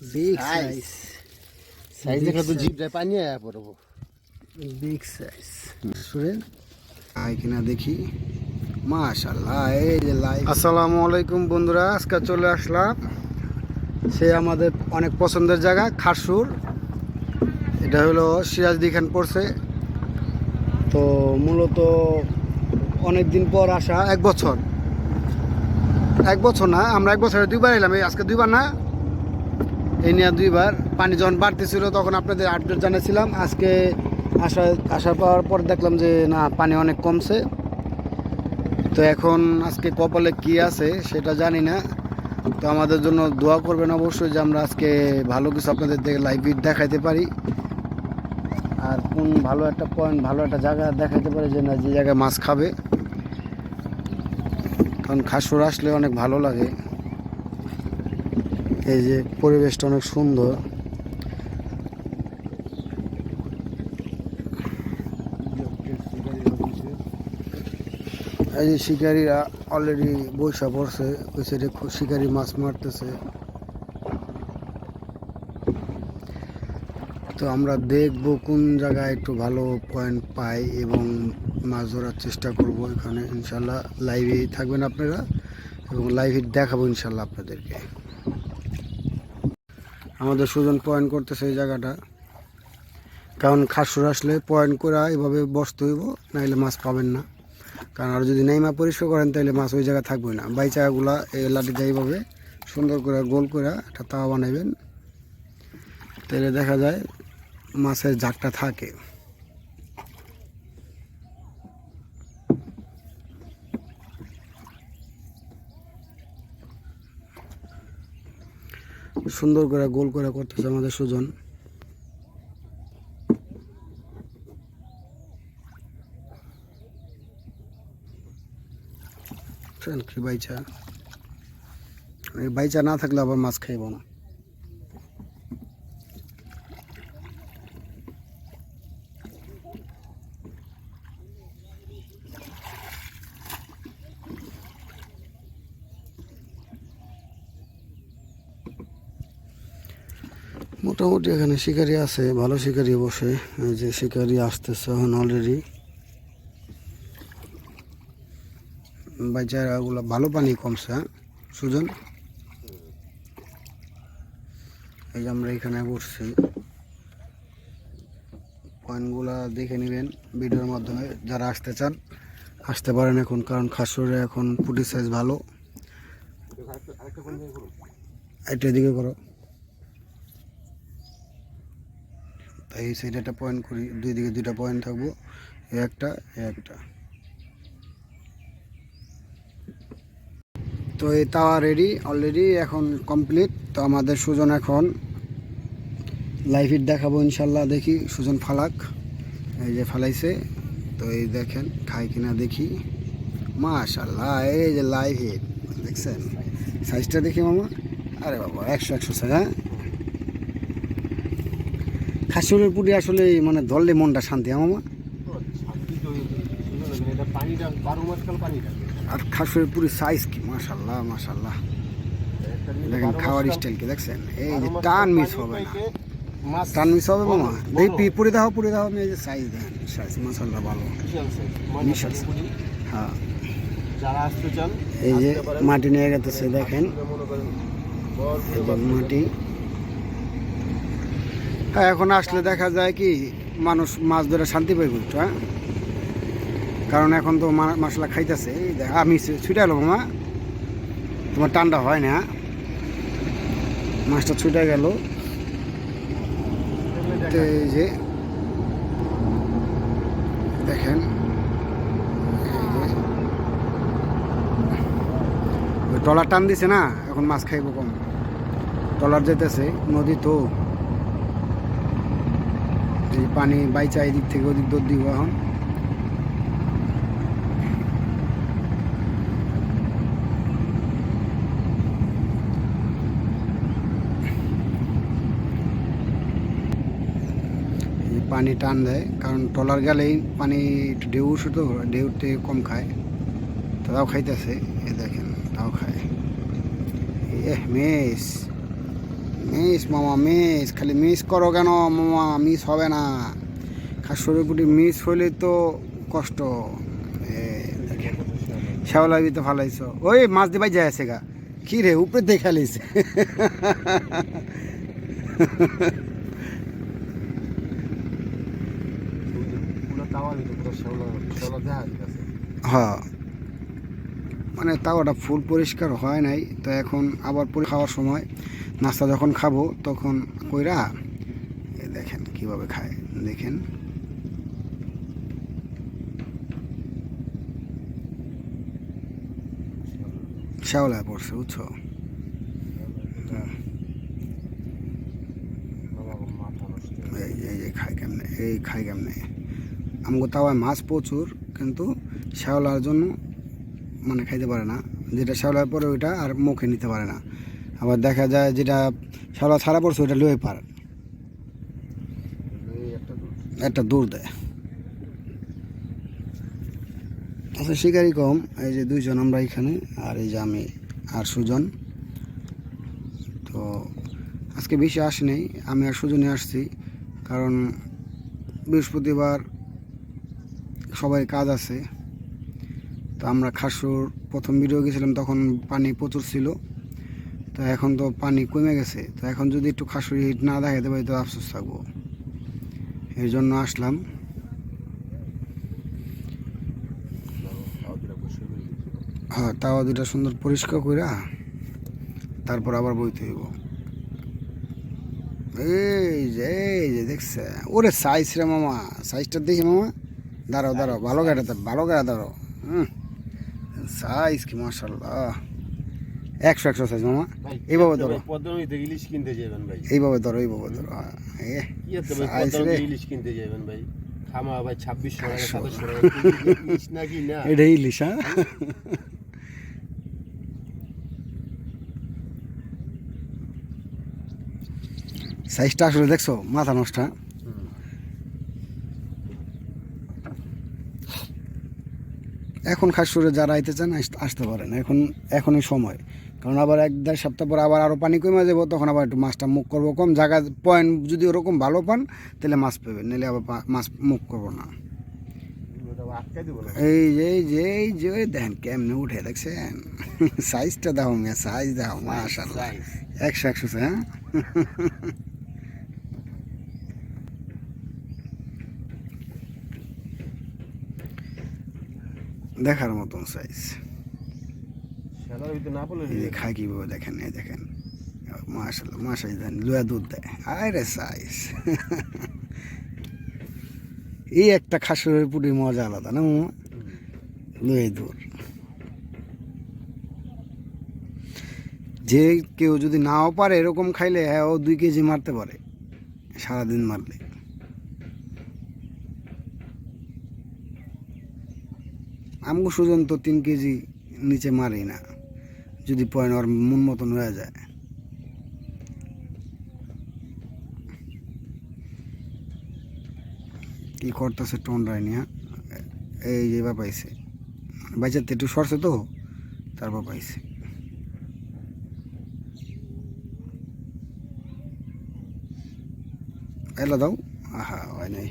Big Size. Size size দেখলে তো জিভটায় পানি আয়া পড়ব। বিগ সাইজ শুনেন আয় কিনা দেখি। মাশাল্লাহ এই যে লাইভ আসসালামু আলাইকুম বন্ধুরা আজকে চলে আসলাম। সে আমাদের অনেক পছন্দের জায়গা খাসুর এটা হলো সিরাজদি খান পড়ছে। তো মূলত অনেক দিন পর আসা এক বছর। এক বছর না আমরা এক বছরে দুইবার এলাম এই আজকে দুইবার না এই নিয়ে দুইবার পানি যখন বাড়তেছিল তখন আপনাদের আপডেট জানাছিলাম আজকে আসা আসার পাওয়ার পর দেখলাম যে, না, পানি অনেক কমছে। তো এখন আজকে কপালে কি আছে সেটা জানি না। তো আমাদের জন্য দোয়া করবেন অবশ্যই যে আমরা আজকে ভালো কিছু আপনাদের লাইভ দেখাইতে পারি। আর কোন ভালো একটা পয়েন্ট ভালো একটা জায়গা দেখাইতে পারি যে, না, যে জায়গায় মাছ খাবে। কারণ খাসুর আসলে অনেক ভালো লাগে। এই যে পরিবেশটা অনেক সুন্দর। এই যে শিকারীরা অলরেডি বৈশা পড়ছে, ওই সাইডে শিকারী মাছ মারতেছে। তো আমরা দেখব কোন জায়গায় একটু ভালো পয়েন্ট পাই এবং মাছ ধরার চেষ্টা করব এখানে। ইনশাল্লাহ লাইভেই থাকবেন আপনারা এবং লাইভে দেখাবো ইনশাল্লাহ আপনাদেরকে। আমাদের সুজন পয়েন্ট করতেছে এই জায়গাটা। কারণ খাসুর আসলে পয়েন্ট করা এভাবে বসতে হইব নাহলে মাছ পাবেন না। কারণ আর যদি নেইমা পরিষ্কার করেন তাহলে মাছ ওই জায়গায় থাকবে না। বাইচাগুলা এই লাঠি দিয়ে এইভাবে সুন্দর করে গোল করে একটা তাওয়া বানাবেন তাহলে দেখা যায় মাছের ঝাঁকটা থাকে। সুন্দর করে গোল করে করতেছে আমাদের সুজন। কি বাইচা? এই বাইচা না থাকলে আবার মাছ খাইব না। মোটামুটি এখানে শিকারি আছে ভালো শিকারি বসে যে শিকারি আসতেছে এখন অলরেডি বাচ্চাগুলো ভালো পানি কমছে হ্যাঁ? সুজন? এই যে আমরা এখানে বসছি। পয়েন্টগুলো দেখে নেবেন ভিডিওর মাধ্যমে। যারা আসতে চান আসতে পারেন এখন কারণ খাসুরে এখন পুটির সাইজ ভালো। এটা দিকে করো। তাই এই সাইডে একটা পয়েন্ট করি, দুই দিকে দুইটা পয়েন্ট থাকব, একটা একটা। তো এই তাওয়া রেডি অলরেডি এখন কমপ্লিট তো আমাদের সুজন এখন লাইভ হিট দেখাবো ইনশাল্লাহ, দেখি সুজন ফালাক। এই যে ফালাইছে, তো এই দেখেন খাই কিনা দেখি। মাশাল্লাহ, এই যে লাইভ হিট দেখছেন? সাইজটা দেখি মামা। আরে বাবা, একশো একশো সাইজ হ্যাঁ? খাসুরের পুরি আসলে মানে ধরলে মনটা শান্তি হ্যাঁ পানি থাকে আর খাসুরের পুরি সাইজ কি? মাশাল্লাহ মাশাল্লাহ দেখেন খাওয়ার স্টাইল কি, দেখছেন? এই যে টান মিস হবে না। টান মিস হবে মামা? পি- পুরি দাও পুরি দাও এই যে সাইজ দেন সাইজ মাশাল্লাহ ভালো। হ্যাঁ। এই যে মাটি নিয়ে গেতেছে দেখেন। মাটি। হ্যাঁ এখন আসলে দেখা যায় কি, মানুষ মাছ ধরে শান্তি পাইব একটু হ্যাঁ? কারণ এখন তো মশলা খাইতেছে। আমি ছুটে এলো মামা তোমার টান্ডা হয় না মাছটা ছুটে গেল। এই যে, দেখেন টলার টান দিছে না, এখন মাছ খাইব কম। টলার যেতেছে, নদী তো। এই পানি বাইচা এদিক থেকে ওদিক দৌড় দিব এখন। পানি টান দেয়, কারণ টলার গেলেই পানি একটু ঢেউ তো ঢেউতে কম খায়। তারাও খাইতেছে এ দেখেন তাও খায়। এ মেস। মিস, মামা মিস, খালি মিস করো কেন? মামা মিস হবে না। খাসুরের পুটি মিস হইলে তো কষ্ট। শ্যাওলা তো ফালাইছো। ওই মাছ দিবাই যায় আছে গা। কি রে, উপরে খেলিস দেখা যাচ্ছে হ্যাঁ। মানে তাও ওটা ফুল পরিষ্কার হয় নাই, তো এখন আবার খাওয়ার সময়। নাস্তা যখন খাব, তখন কইরা দেখেন কীভাবে খায়। দেখেন। শ্যাওলায় পড়ছে, বুঝছ? এই খাই কেমনে, এই খাই কেমনে। আমাকে তাওয়ায় মাছ প্রচুর, কিন্তু শ্যাওলার জন্য মানে খাইতে পারে না। যেটা শ্যাওলার পরে ওইটা আর মুখে নিতে পারে না। আবার দেখা যায় যেটা শ্যাওলা ছাড়া পড়ছে ওইটা লয়ে পারে। এই একটা দূর দেয়। আচ্ছা শিকারি কম। এই যে দুইজন আমরা এখানে, আর এই যে আমি আর সুজন। তো আজকে বেশি আসি নাই, আমি আর সুজনে আসছি, কারণ বৃহস্পতিবার সবাই কাজ আছে। তো আমরা খাসুর প্রথম ভিডিও গেছিলাম, তখন পানি প্রচুর ছিল। তো এখন তো পানি কমে গেছে, তো এখন যদি একটু খাসুর হিট না দেখাতে পারি তো আফসোস থাকব। এর জন্য আসলাম। তাও হ্যাঁ তাওয়া দুটা সুন্দর পরিষ্কার কইরা তারপর আবার বইতে হইব। এই যে এই যে দেখছে, ওরে সাইজ রে মামা সাইজটা দেখি মামা। দাঁড়াও দাঁড়াও, ভালো গাড়ি ভালো গাড়ি, দাঁড়াও। হুম সাইজ কি মাসাল্লাহ একশো একশো সাইজ মামা। এইভাবে ধরো। ইলিশ কিনতে যাবেন ভাই। এইভাবে ধরো এইভাবে ধরো। ইলিশ কিনতে যাবেন ভাই? খামা ভাই ছাব্বিশশো টাকা সাতাশশো টাকা ইলিশ নাকি না? এটা ইলিশ হ্যাঁ? সাইজটা আসলে দেখছ মাথা নষ্ট হ্যাঁ? এখন খাসুরে যারা আইতে চান আস- আসতে পারেন। এখন এখনই সময়। কারণ আবার এক দেড় সপ্তাহ পর আবার আরও পানি কমে যাব, তখন আবার একটু মাছটা মুখ করব কম। জায়গা পয়েন্ট যদি ওরকম ভালো পান, তাহলে মাছ পাবেন, নাহলে আবার মাছ মুখ করব না। এই যে এই যে যে দেখেন কেমনে উঠে দেখছেন? সাইজটা দাও মিয়া সাইজ দাও মাশাল্লাহ। একশো একশো হ্যাঁ? দেখার মতন সাইজ শ্যালার ভিতরে না যে কীভাবে দেখেন এই দেখেন। মাশাল্লাহ মাসাই দেন লুয়া দুধ দেয়। আরে সাইজ এই একটা খাসুরের পুটির মজা আলাদা না মামা? লুয়ে দূর যে কেউ যদি নাও পারে এরকম খাইলে হ্যাঁ ও দুই কেজি মারতে পারে সারাদিন মারলে। আমগো সুজন তো তিন কেজি নিচে মারি না। যদি পয়েন্ট ওর মন মতন হয়ে যায়। কি করতেছে টন্ডায় নিয়ে এই যে বা পাইছে বাচ্চাতে একটু সরছে তো তারপর পাইছে এলা দাও। আহা, হয় নাই।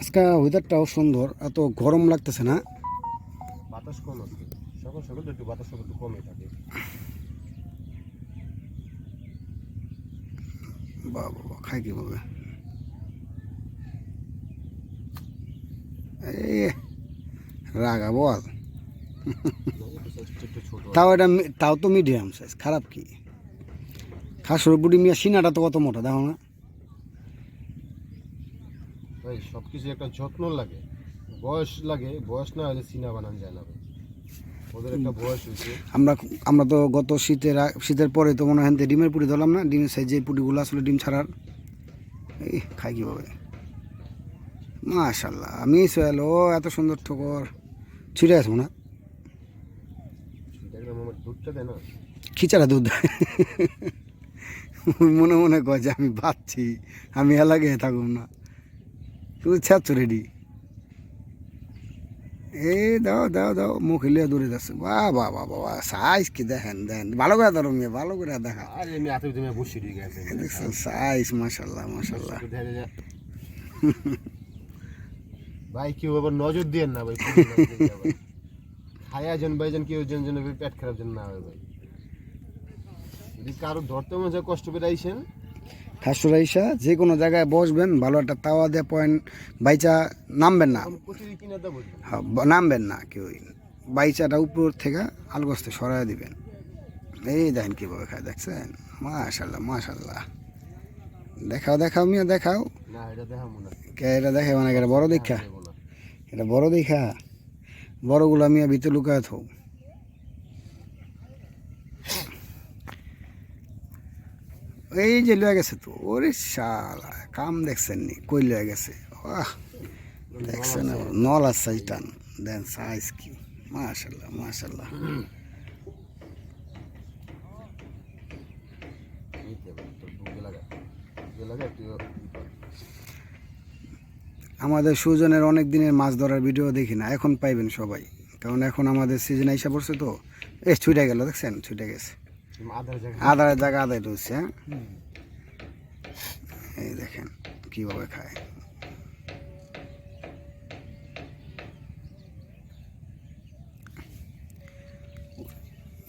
আজকে ওয়েদারটাও সুন্দর এত গরম লাগতেছে না। বাতাস কম আছে সকাল সকাল একটু বাতাস একটু কমে থাকে। বাবা খাই কি বলবে? রাগা বল। তাও এটা তাও তো মিডিয়াম সাইজ খারাপ কি? খাসুর বুড়ি মিয়া সিনাটা তো কত মোটা দেখো না। ভাই সব কিছু একটা যত্ন লাগে। বয়স লাগে বয়স না হলে সিনা বানান যায় না ভাই। ওদের একটা বয়স হয়েছে। আমরা আমরা তো গত শীতের শীতের পরে তো মনে হয় ডিমের পুরি ধরলাম না ডিমের সাইজ যে পুরিগুলো আসলে ডিম ছাড়ার। এই খাই কীভাবে? মাশাল্লাহ আমি সোয়াল ও এত সুন্দর ঠোকর। ছিঁড়ে আসব না। খিচাড়া দুধ। মনে মনে কয় যে আমি বাচ্ছি আমি এলাকায় থাকুম না। তুই ছাড়ছো রেডি এ দাও দাও দাও মুখ লিয়ে দূরে যাচ্ছে। বাহ বাহ বাহ বাবা সাইজ কি দেখেন দেখেন। ভালো করে ধরো মেয়ে ভালো করে দেখা। দেখছেন সাইজ মাসাল্লাহ মাসাল্লাহ ভাই কেউ আবার নজর দিয়ে না ভাই খায়া জন ভাই। জন কেউ জন জন পেট খারাপ জন না হয় ভাই। যদি কারও ধরতে মনে কষ্ট আইসেন। খাসুরা ইসা যে কোনো জায়গায় বসবেন ভালো একটা তাওয়া দিয়ে পয়েন্ট বাইচা নামবেন না। হ্যাঁ, নামবেন না কেউ বাইচাটা উপর থেকে আলগস্তে সরাই দিবেন। এই দেখেন কীভাবে খায় দেখছেন? মাশাল্লাহ মাশাল্লাহ। দেখাও দেখাও মিয়া দেখাও। এটা দেখা মনে কে এটা দেখে মানে এটা বড় দীক্ষা এটা বড় দেখা। বড়গুলো মিয়া ভিতরে লুকায় থো এই যে লয়ে গেছে তো, ওরে শালা, কাম দেখছেন নি? কই লয়ে গেছে? আহ দেখছেন নলার সাইজ টান দেন সাইজ কি? মাশাল্লাহ মাশাল্লাহ। আমাদের সুজনের অনেক দিনের মাছ ধরার ভিডিও দেখি না, এখন পাইবেন সবাই। কারণ এখন আমাদের সিজন আইসা পড়ছে তো। এ, ছুটে গেল, দেখছেন? ছুটে গেছে। আধার জায়গা। আদায় ঢুকছে হ্যাঁ? এই দেখেন কীভাবে খায়।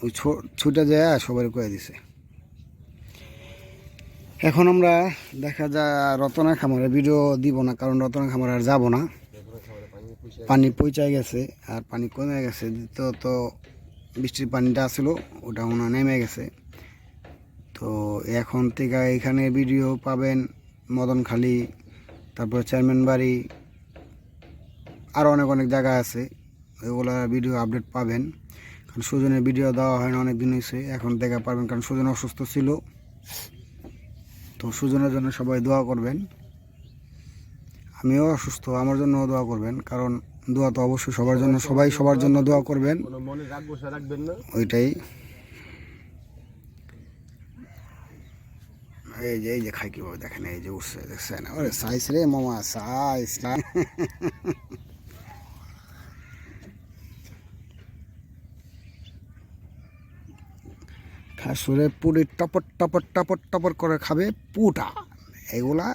ওই ছুটে যায় সবাই কয়ে দিছে। এখন আমরা দেখা যায় রতনা খামারে ভিডিও দিব না কারণ রতনা খামার আর যাব না। পানি পৌঁছায় গেছে আর পানি কমে গেছে তো তো বৃষ্টির পানিটা আসলো, ওটা মনে নেমে গেছে। তো এখন থেকে এখানে ভিডিও পাবেন মদনখালি তারপর চেয়ারম্যান বাড়ি আরও অনেক অনেক জায়গা আছে। ওগুলো ভিডিও আপডেট পাবেন। কারণ সুজনের ভিডিও দেওয়া হয় না অনেক দিন হয়েছে। এখন দেখা পারবেন, কারণ সুজন অসুস্থ ছিল। তো সুজনের জন্য সবাই দোয়া করবেন। আমিও অসুস্থ, আমার জন্য দোয়া করবেন। কারণ দোয়া তো অবশ্যই সবার জন্য সবাই সবার জন্য দোয়া করবেন। মনে রাখবেন ওইটাই। এই যে এই যে খাই কীভাবে দেখেন এই যে উঠছে দেখছেন? ওরে সাইজ রে মামা সাইজ খাসুরে পুরি টপর টপর টপর টপর করে খাবে পুটা। এগুলা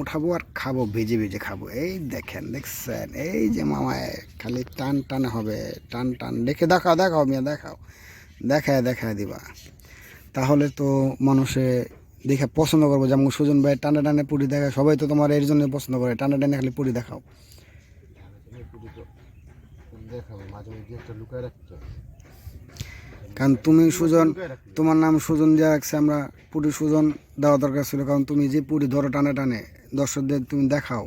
উঠাবো আর খাব, ভেজে ভেজে খাব। এই দেখেন, দেখছেন? এই যে মামায় খালি টান টান হবে, টান টান। দেখে দেখাও দেখাও মিয়া, দেখাও। দেখায় দেখায় দিবা। তাহলে তো মানুষে দেখে পছন্দ করব। যেমন সুজন ভাই টানে টানে পুরি দেখায়, সবাই তো তোমার এর জন্য পছন্দ করে। টানে টানে খালি পুরি দেখাও। কারণ তুমি সুজন, তোমার নাম সুজন যা রাখছে আমরা পুরি সুজন দেওয়া দরকার ছিল। কারণ তুমি যে পুরি ধরো টানে টানে দর্শকদের তুমি দেখাও।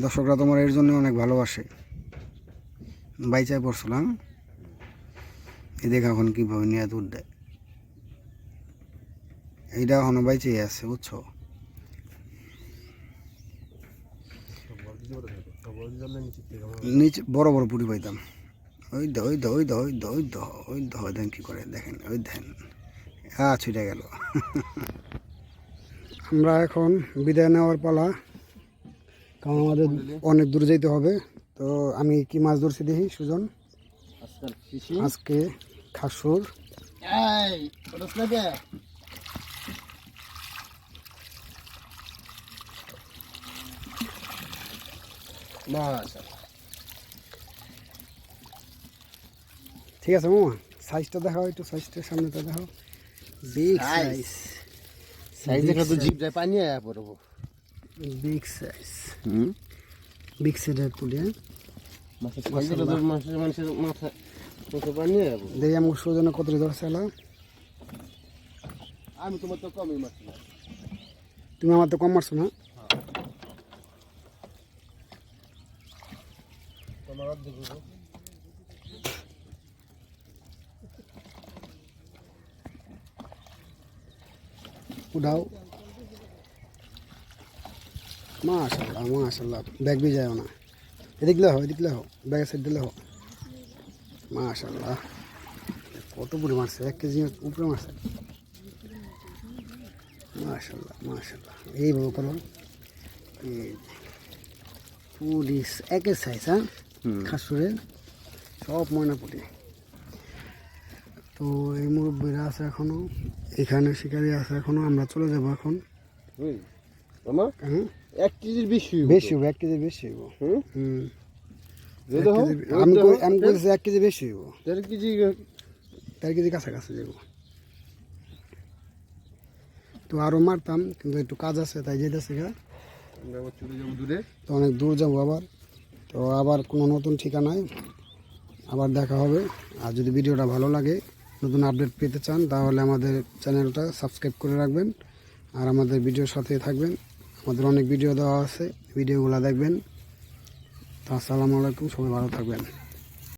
দর্শকরা তোমার এর জন্য অনেক ভালোবাসে। বাইচায় পড়ছিল হ্যাঁ এই দেখা এখন কীভাবে নিয়ে দুধ দেয় এইটা এখনও বাইচেই আছে, বুঝছ? নিচে বড় বড় পুরি পাইতাম। ওই দ ওই দ ওই দ ওই দ ওই দ ওই দ কী করে দেখেন, ওই দেখেন। হ্যাঁ ছুটে গেল। আমরা এখন বিদায় নেওয়ার পালা। কারণ আমাদের অনেক দূর যেতে হবে। তো আমি কি মাছ ধরছি দেখি সুজন? আজকে খাসুর। ঠিক আছে মামা সাইজটা দেখাও একটু সাইজটা সামনেটা দেখাও। বিগ সাইজ সাইজ দেখে তো জিভ যায় পানি আয়া পড়ব। বিগ সাইজ হুম? বিগ সাইজের পুলি মাছের মাছের মানুষের মাথা মাথা পানি আয়া পড়ব। দেখি আমাকে সুজনে কত ধরছে এলা আমি তোমার তো কমই মাছ তুমি আমার তো কম মারছো না? তোমার অর্ধেক উঠাও। মাশাল্লাহ মাশাল্লাহ। ব্যাগ বি যায় না। এদিক লেহ এদিক লেহ ব্যাগের সাইড দিলে হোক মাশাল্লাহ কত পুরি মারছে। এক কেজি উপরে মারছে। মাশাল্লাহ মাশাল্লাহ। এইভাবে করো এই পুলিশ একের সাইজ হ্যাঁ? খাসুরের সব ময়না পুটি তো এই মুরব্বীরা আছে এখনও। এখানে শিকারি আছে এখনও আমরা চলে যাব এখন। মামা হ্যাঁ? এক কেজির বেশি এক কেজি বেশি হইব। হুম? এক কেজি- এই আমি আমি বলছি এক কেজি বেশি হইব। দেড় কেজি কাছাকাছি যাব। তো আরও মারতাম কিন্তু একটু কাজ আছে তাই যেতেছে গা। দূরে। তো অনেক দূর যাব আবার। তো আবার কোনো নতুন ঠিকানায় আবার দেখা হবে। আর যদি ভিডিওটা ভালো লাগে নতুন আপডেট পেতে চান, তাহলে আমাদের চ্যানেলটা সাবস্ক্রাইব করে রাখবেন। আর আমাদের ভিডিওর সাথে থাকবেন। আমাদের অনেক ভিডিও দেওয়া আছে, ভিডিওগুলো দেখবেন। তো আসসালামু আলাইকুম, সবাই ভালো থাকবেন।